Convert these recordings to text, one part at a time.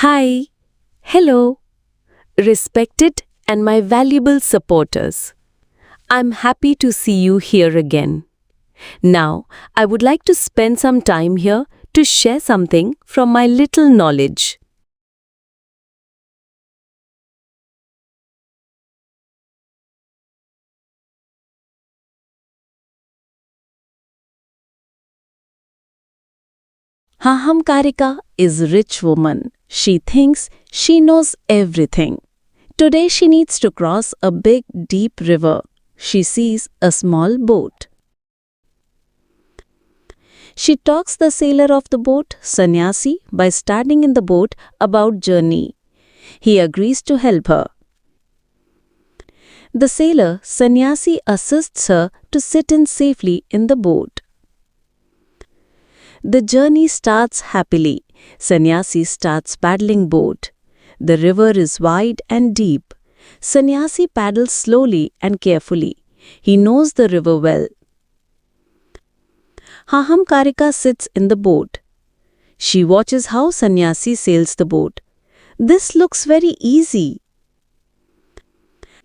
Hi, hello, respected and my valuable supporters. I'm happy to see you here again. Now, I would like to spend some time here to share something from my little knowledge. Hahamkarika is rich woman. She thinks she knows everything. Today she needs to cross a big deep river. She sees a small boat. She talks the sailor of the boat, Sannyasi, by starting in the boat about journey. He agrees to help her. The sailor, Sannyasi, assists her to sit in safely in the boat. The journey starts happily. Sannyasi starts paddling boat. The river is wide and deep. Sannyasi paddles slowly and carefully. He knows the river well. Hahamkarika sits in the boat. She watches how Sannyasi sails the boat. This looks very easy.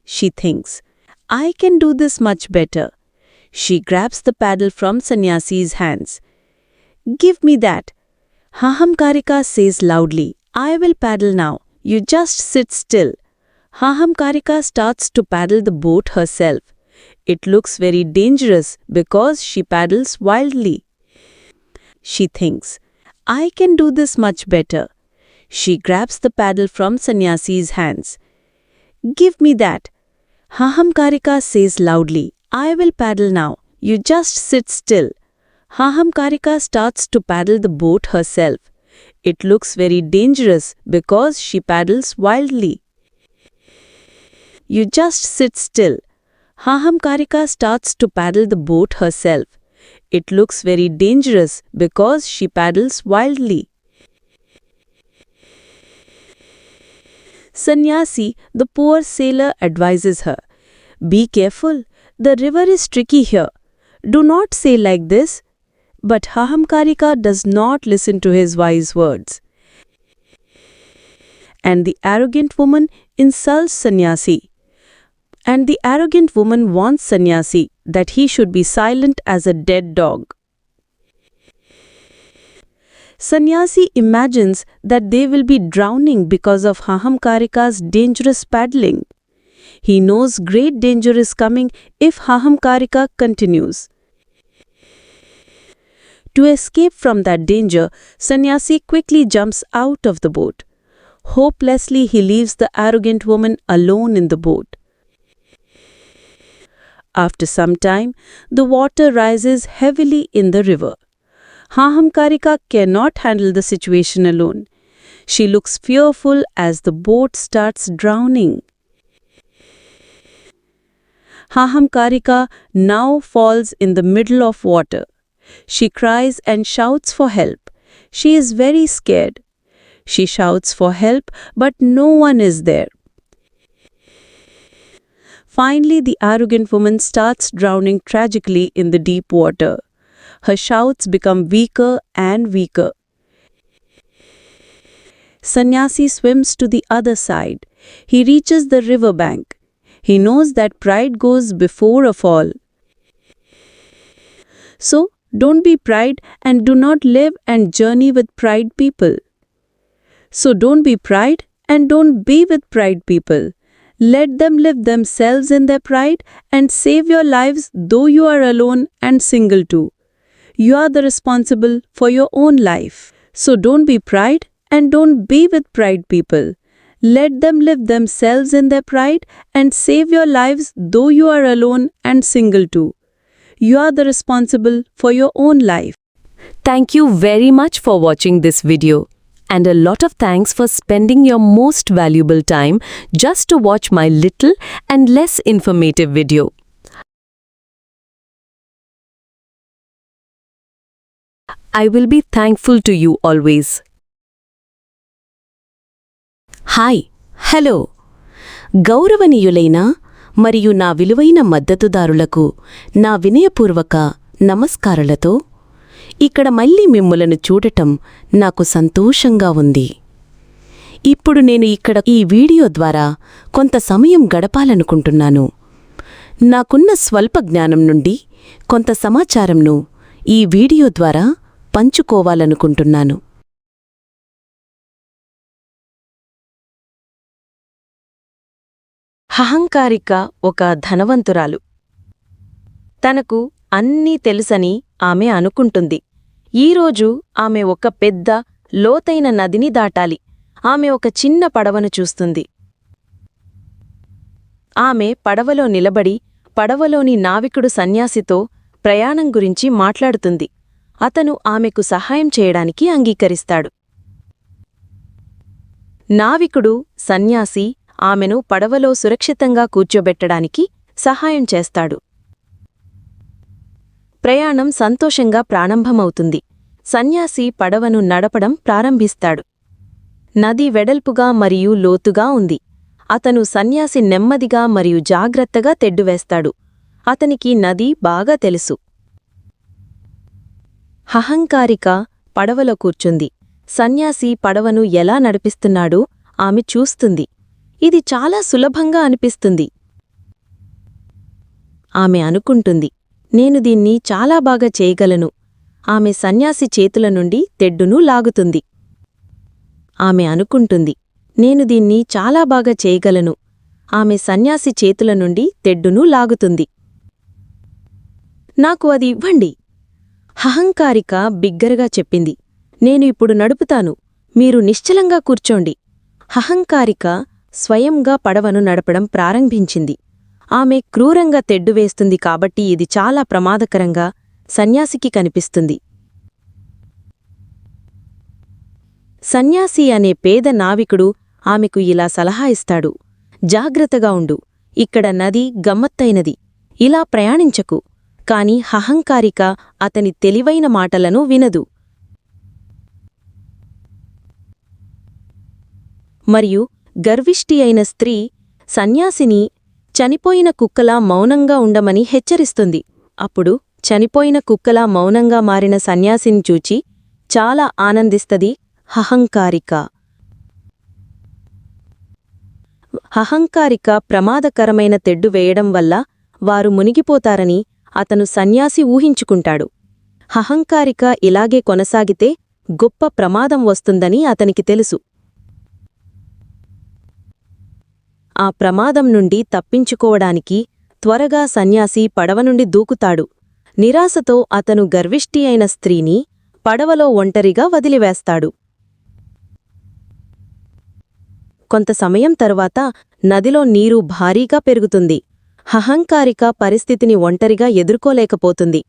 She thinks, I can do this much better. She grabs the paddle from Sannyasi's hands. Give me that. Hahamkarika says loudly, I will paddle now. You just sit still. Hahamkarika starts to paddle the boat herself. It looks very dangerous because she paddles wildly. She thinks, I can do this much better. She grabs the paddle from Sannyasi's hands. Give me that. Hahamkarika says loudly, I will paddle now. You just sit still. Hahamkarika starts to paddle the boat herself. It looks very dangerous because she paddles wildly. You just sit still. Hahamkarika starts to paddle the boat herself. It looks very dangerous because she paddles wildly. Sannyasi, the poor sailor, advises her Be careful, the river is tricky here. Do not say like this. But Hahamkarika does not listen to his wise words. And the arrogant woman insults Sannyasi. And the arrogant woman wants Sannyasi that he should be silent as a dead dog. Sannyasi imagines that they will be drowning because of Hahamkarika's dangerous paddling. He knows great danger is coming if Hahamkarika continues. To escape from that danger, Sannyasi quickly jumps out of the boat. Hopelessly, he leaves the arrogant woman alone in the boat. After some time, the water rises heavily in the river. Hahamkarika cannot handle the situation alone. She looks fearful as the boat starts drowning. Hahamkarika now falls in the middle of water. She cries and shouts for help. She is very scared. She shouts for help, but no one is there. Finally, the arrogant woman starts drowning tragically in the deep water. Her shouts become weaker and weaker. Sannyasi swims to the other side. He reaches the river bank. He knows that pride goes before a fall. So, don't be pride and do not live and journey with pride people. So don't be pride and don't be with pride people. Let them live themselves in their pride and save your lives though you are alone and single too. You are the responsible for your own life. So don't be pride and don't be with pride people. Let them live themselves in their pride and save your lives though you are alone and single too. You are the responsible for your own life. Thank you very much for watching this video. And a lot of thanks for spending your most valuable time just to watch my little and less informative video. I will be thankful to you always. Hi hello గౌరవనీయులైన మరియు నా విలువైన మద్దతుదారులకు నా వినయపూర్వక నమస్కారాలతో ఇక్కడ మళ్ళీ మిమ్ములను చూడటం నాకు సంతోషంగా ఉంది. ఇప్పుడు నేను ఇక్కడ ఈ వీడియో ద్వారా కొంత సమయం గడపాలనుకుంటున్నాను. నాకున్న స్వల్ప జ్ఞానం నుండి కొంత సమాచారంను ఈ వీడియో ద్వారా పంచుకోవాలనుకుంటున్నాను. అహంకారిక ఒక ధనవంతురాలు. తనకు అన్నీ తెలుసని ఆమె అనుకుంటుంది. ఈరోజు ఆమె ఒక పెద్ద లోతైన నదిని దాటాలి. ఆమె ఒక చిన్న పడవను చూస్తుంది. ఆమె పడవలో నిలబడి పడవలోని నావికుడు సన్యాసితో ప్రయాణం గురించి మాట్లాడుతుంది. అతను ఆమెకు సహాయం చేయడానికి అంగీకరిస్తాడు. నావికుడు సన్యాసి ఆమెను పడవలో సురక్షితంగా కూర్చోబెట్టడానికి సహాయం చేస్తాడు. ప్రయాణం సంతోషంగా ప్రారంభమవుతుంది. సన్యాసి పడవను నడపడం ప్రారంభిస్తాడు. నది వెడల్పుగా మరియు లోతుగా ఉంది. అతను సన్యాసి నెమ్మదిగా మరియు జాగ్రత్తగా తెడ్డువేస్తాడు. అతనికి నది బాగా తెలుసు. అహంకారిక పడవలో కూర్చుంది. సన్యాసి పడవను ఎలా నడిపిస్తున్నాడో ఆమె చూస్తుంది. ఇది చాలా సులభంగా అనిపిస్తుంది. ఆమె అనుకుంటుంది నేను దీన్ని చాలా బాగా చేయగలను. ఆమె సన్యాసి చేతుల నుండి తెడ్డును లాగుతుంది. ఆమె అనుకుంటుంది నేను దీన్ని చాలా బాగా చేయగలను. ఆమె సన్యాసి చేతుల నుండి తెడ్డును లాగుతుంది. నాకు అది ఇవ్వండి. అహంకారిక బిగ్గరగా చెప్పింది నేను ఇప్పుడు నడుపుతాను. మీరు నిశ్చలంగా కూర్చోండి. అహంకారిక స్వయంగా పడవను నడపడం ప్రారంభించింది. ఆమె క్రూరంగా తెడ్డువేస్తుంది కాబట్టి ఇది చాలా ప్రమాదకరంగా సన్యాసికి కనిపిస్తుంది. సన్యాసి అనే పేద నావికుడు ఆమెకు ఇలా సలహా ఇస్తాడు. జాగ్రత్తగా ఉండు. ఇక్కడ నది గమ్మత్తైనది. ఇలా ప్రయాణించకు. కాని అహంకారిక అతని తెలివైన మాటలను వినదు. మరియు గర్విష్టి అయిన స్త్రీ సన్యాసిని చనిపోయిన కుక్కలా మౌనంగా ఉండమని హెచ్చరిస్తుంది. అప్పుడు చనిపోయిన కుక్కలా మౌనంగా మారిన సన్యాసిని చూచి చాలా ఆనందిస్తది హహంకారిక అహంకారిక ప్రమాదకరమైన తెడ్డు వేయడం వల్ల వారు మునిగిపోతారని అతను సన్యాసి ఊహించుకుంటాడు. అహంకారిక ఇలాగే కొనసాగితే గొప్ప ప్రమాదం వస్తుందని అతనికి తెలుసు. ఆ ప్రమాదం నుండి తప్పించుకోవడానికి త్వరగా సన్యాసి పడవ నుండి దూకుతాడు. నిరాశతో అతను గర్విష్టి అయిన స్త్రీని పడవలో ఒంటరిగా వదిలివేస్తాడు. కొంత సమయం తరువాత నదిలో నీరు భారీగా పెరుగుతుంది. అహంకారిక పరిస్థితిని ఒంటరిగా ఎదుర్కోలేకపోతుంది.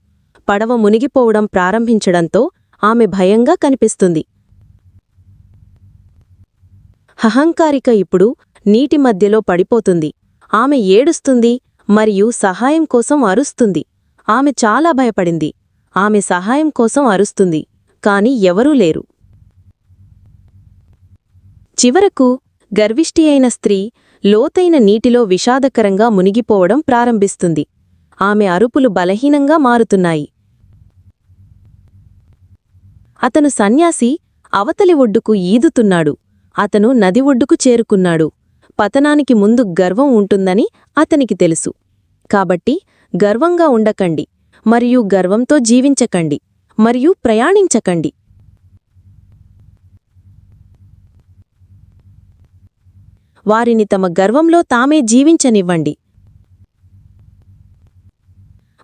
పడవ మునిగిపోవడం ప్రారంభించడంతో ఆమె భయంగా కనిపిస్తుంది. అహంకారిక ఇప్పుడు నీటి మధ్యలో పడిపోతుంది. ఆమె ఏడుస్తుంది మరియు సహాయం కోసం అరుస్తుంది. ఆమె చాలా భయపడింది. ఆమె సహాయం కోసం అరుస్తుంది కాని ఎవరూ లేరు. చివరకు గర్విష్టి అయిన స్త్రీ లోతైన నీటిలో విషాదకరంగా మునిగిపోవడం ప్రారంభిస్తుంది. ఆమె అరుపులు బలహీనంగా మారుతున్నాయి. అతను సన్యాసి అవతలి ఒడ్డుకు ఈదుతున్నాడు. అతను నది ఒడ్డుకు చేరుకున్నాడు. పతనానికి ముందు గర్వం ఉంటుందని అతనికి తెలుసు. కాబట్టి గర్వంగా ఉండకండి మరియు గర్వంతో జీవించకండి మరియు ప్రయాణించకండి. వారిని తమ గర్వంలో తామే జీవించనివ్వండి.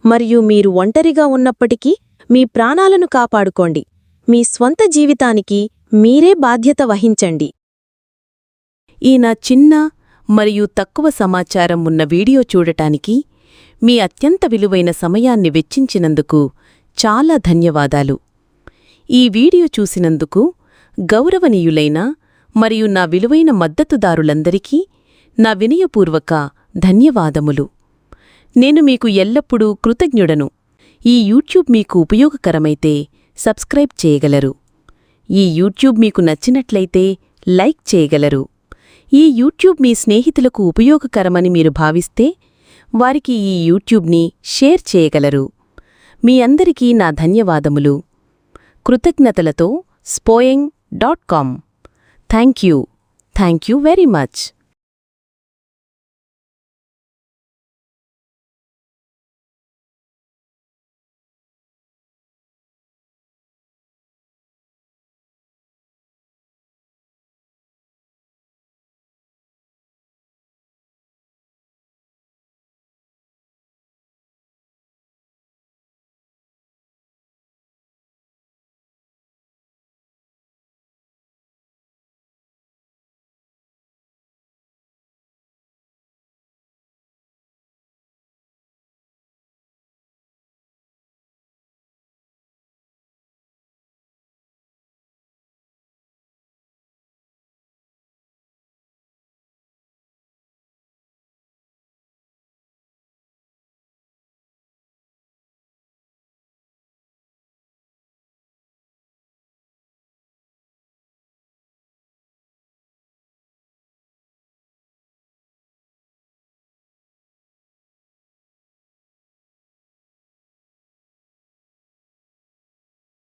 మరియు మీరు ఒంటరిగా ఉన్నప్పటికీ మీ ప్రాణాలను కాపాడుకోండి. మీ స్వంత జీవితానికి మీరే బాధ్యత వహించండి. ఈ నా చిన్న మరియు తక్కువ సమాచారం ఉన్న వీడియో చూడటానికి మీ అత్యంత విలువైన సమయాన్ని వెచ్చించినందుకు చాలా ధన్యవాదాలు. ఈ వీడియో చూసినందుకు గౌరవనీయులైన మరియు నా విలువైన మద్దతుదారులందరికీ నా వినయపూర్వక ధన్యవాదములు. నేను మీకు ఎల్లప్పుడూ కృతజ్ఞుడను. ఈ యూట్యూబ్ మీకు ఉపయోగకరమైతే సబ్స్క్రైబ్ చేయగలరు. ఈ యూట్యూబ్ మీకు నచ్చినట్లయితే లైక్ చేయగలరు. ఈ యూట్యూబ్ మీ స్నేహితులకు ఉపయోగకరమని మీరు భావిస్తే వారికి ఈ యూట్యూబ్ని షేర్ చేయగలరు. మీ అందరికీ నా ధన్యవాదములు. కృతజ్ఞతలతో స్పోయింగ్ dot com. Thank you thank you very much.